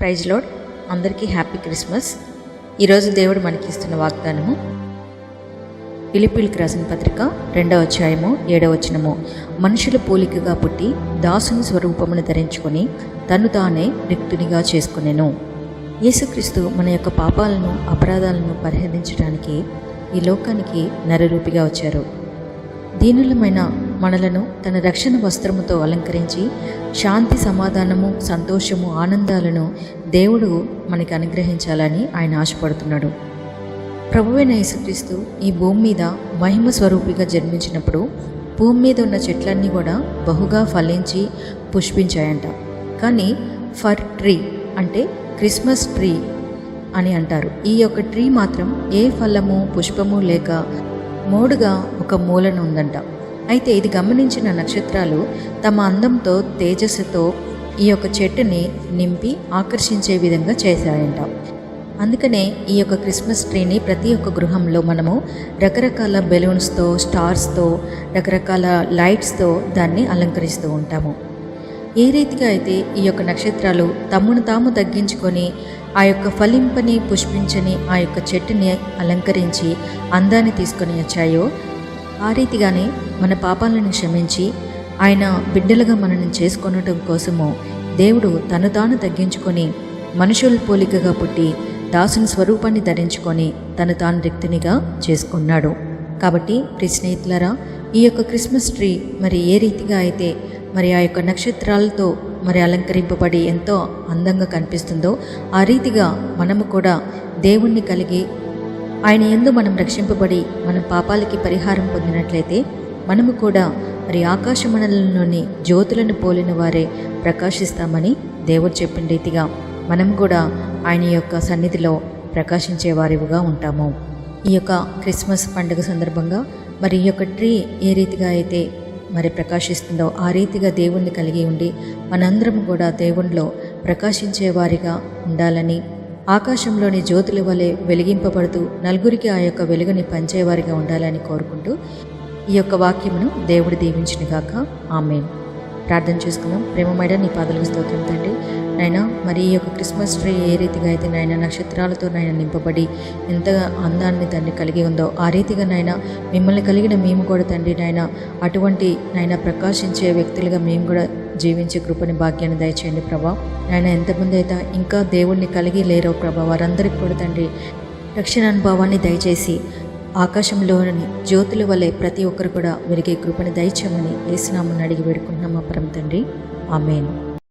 Praise load అందరికీ happy Christmas. ఈరోజు దేవుడు మనకి ఇస్తున్న వాగ్దానము పిలిపిలికి రాసిన పత్రిక రెండవ అధ్యాయము ఏడవ వచనము. మనుషుల పోలికగా పుట్టి దాసుని స్వరూపమును ధరించుకొని తను తానే రిక్తునిగా చేసుకునేను. యేసుక్రీస్తు మన యొక్క పాపాలను అపరాధాలను పరిహరించడానికి ఈ లోకానికి నరరూపిగా వచ్చారు. దీనులమైన మనలను తన రక్షణ వస్త్రముతో అలంకరించి శాంతి సమాధానము సంతోషము ఆనందాలను దేవుడు మనకి అనుగ్రహించాలని ఆయన ఆశపడుతున్నాడు. ప్రభువైన యేసుక్రీస్తు ఈ భూమి మీద మహిమ స్వరూపిగా జన్మించినప్పుడు భూమి మీద ఉన్న చెట్లన్నీ కూడా బహుగా ఫలించి పుష్పించాయంట. కానీ ఫర్ ట్రీ అంటే క్రిస్మస్ ట్రీ అని అంటారు. ఈ యొక్క ట్రీ మాత్రం ఏ ఫలము పుష్పము లేక మోడుగా ఒక మూలన ఉందంట. అయితే ఇది గమనించిన నక్షత్రాలు తమ అందంతో తేజస్సుతో ఈ యొక్క చెట్టుని నింపి ఆకర్షించే విధంగా చేశాయంట. అందుకనే ఈ యొక్క క్రిస్మస్ ట్రీని ప్రతి ఒక్క గృహంలో మనము రకరకాల బెలూన్స్తో స్టార్స్తో రకరకాల లైట్స్తో దాన్ని అలంకరిస్తూ ఉంటాము. ఏ రీతిగా అయితే ఈ యొక్క నక్షత్రాలు తమను తాము తగ్గించుకొని ఆ యొక్క ఫలింపని పుష్పించని ఆ యొక్క చెట్టుని అలంకరించి అందాన్ని తీసుకొని వచ్చాయో ఆ రీతిగానే మన పాపాలను క్షమించి ఆయన బిడ్డలుగా మనల్ని చేసుకొనటం కోసము దేవుడు తను తాను తగ్గించుకొని మనుషుల పోలికగా పుట్టి దాసుని స్వరూపాన్ని ధరించుకొని తను తాను రిక్తునిగా చేసుకున్నాడు. కాబట్టి ప్రియ స్నేహితులరా ఈ యొక్క క్రిస్మస్ ట్రీ మరి ఏ రీతిగా అయితే మరి ఆ యొక్క నక్షత్రాలతో మరి అలంకరింపబడి ఎంతో అందంగా కనిపిస్తుందో ఆ రీతిగా మనము కూడా దేవుణ్ణి కలిగి ఆయన ఎందు మనం రక్షింపబడి మన పాపాలకి పరిహారం పొందినట్లయితే మనము కూడా మరి ఆకాశ జ్యోతులను పోలిన వారే ప్రకాశిస్తామని దేవుడు చెప్పిన రీతిగా మనం కూడా ఆయన యొక్క సన్నిధిలో ప్రకాశించే వారివిగా ఉంటాము. ఈ యొక్క క్రిస్మస్ పండుగ సందర్భంగా మరి ఈ యొక్క ట్రీ ఏ రీతిగా అయితే మరి ప్రకాశిస్తుందో ఆ రీతిగా దేవుణ్ణి కలిగి ఉండి మనందరం కూడా దేవుణ్ణిలో ప్రకాశించే వారిగా ఉండాలని ఆకాశంలోని జ్యోతుల వలె వెలిగింపబడుతూ నలుగురికి ఆ యొక్క వెలుగుని పంచేవారిగా ఉండాలని కోరుకుంటూ ఈ యొక్క వాక్యమును దేవుడు దీవించినగాక ఆమెన్. ప్రార్థన చేసుకుందాం. ప్రేమమైన నీ పాదలకు స్తోత్రం తండ్రి. నాయన మరి ఈ యొక్క క్రిస్మస్ ట్రీ ఏ రీతిగా అయితే నాయన నక్షత్రాలతో నాయన నింపబడి ఎంత అందాన్ని తండ్రి కలిగి ఉందో ఆ రీతిగా నాయన మిమ్మల్ని కలిగిన మేము కూడా తండ్రి నాయన అటువంటి నాయన ప్రకాశించే వ్యక్తులుగా మేము కూడా జీవించే కృపని భాగ్యాన్ని దయచేయండి ప్రభా. ఆయన ఎంతమంది అయితే ఇంకా దేవుణ్ణి కలిగి లేరో ప్రభా వారందరికీ కూడా తండ్రి రక్షణ అనుభవాన్ని దయచేసి ఆకాశంలోని జ్యోతుల వలె ప్రతి ఒక్కరు కూడా వెలిగే కృపని దయచేయమని ఏసునామని అడిగి వేడుకుంటున్నాం మా పరమ తండ్రి. ఆమెను.